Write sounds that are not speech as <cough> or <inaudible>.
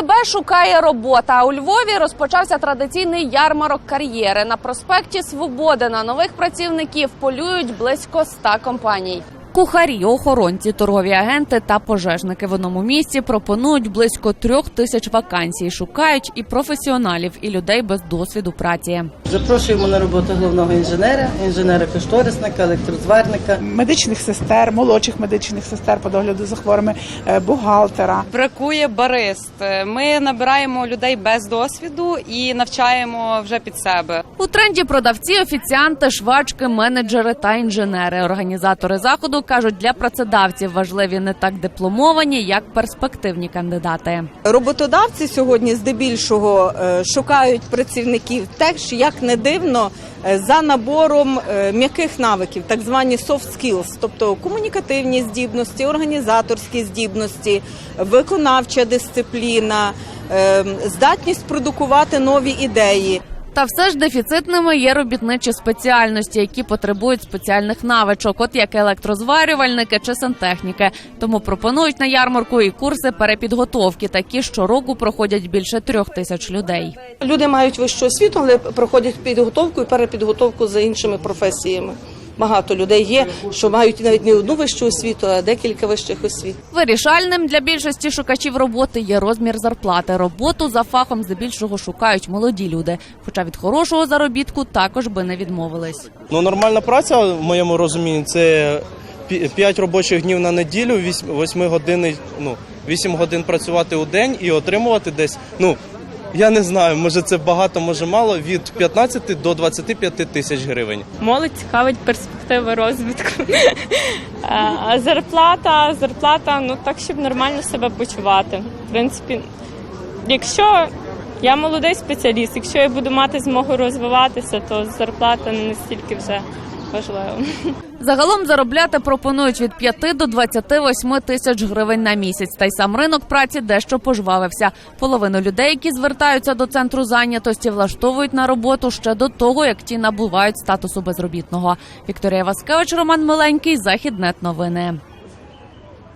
Тебе шукає робота. У Львові розпочався традиційний ярмарок кар'єри. На проспекті Свободи на нових працівників полюють близько ста компаній. Кухарі, охоронці, торгові агенти та пожежники в одному місці пропонують близько трьох тисяч вакансій. Шукають і професіоналів, і людей без досвіду праці. Запрошуємо на роботу головного інженера, інженера-кошторисника, електрозварника. медичних сестер, молодших медичних сестер по догляду за хворими, е, бухгалтера. Бракує барист. Ми набираємо людей без досвіду і навчаємо вже під себе. У тренді продавці, офіціанти, швачки, менеджери та інженери. Організатори заходу кажуть, для працедавців важливі не так дипломовані, як перспективні кандидати. Роботодавці сьогодні здебільшого е, шукають працівників теж, як не дивно, е, за набором е, м'яких навиків, так звані soft skills, тобто комунікативні здібності, організаторські здібності, виконавча дисципліна, здатність продукувати нові ідеї. Та все ж дефіцитними є робітничі спеціальності, які потребують спеціальних навичок, от як електрозварювальники чи сантехніки. Тому пропонують на ярмарку і курси перепідготовки, такі щороку проходять більше трьох тисяч людей. Люди мають вищу освіту, але проходять підготовку і перепідготовку за іншими професіями. Багато людей є, що мають навіть не одну вищу освіту, а декілька вищих освіт. Вирішальним для більшості шукачів роботи є розмір зарплати. Роботу за фахом здебільшого шукають молоді люди. Хоча від хорошого заробітку також би не відмовились. Ну, нормальна праця в моєму розумінні це 5 робочих днів на неділю, 8 годин, ну, 8 годин працювати у день і отримувати десь. Ну я не знаю, може це багато, може мало, від 15 до 25 тисяч гривень. Молодь цікавить перспективи розвитку. <laughs> А зарплата, зарплата, ну так, щоб нормально себе почувати. В принципі, якщо я молодий спеціаліст, якщо я буду мати змогу розвиватися, то зарплата не настільки вже важлива. Загалом заробляти пропонують від 5 до 28 тисяч гривень на місяць. Та й сам ринок праці дещо пожвавився. Половину людей, які звертаються до центру зайнятості, влаштовують на роботу ще до того, як ті набувають статусу безробітного. Вікторія Васкевич, Роман Миленький, Західнет новини.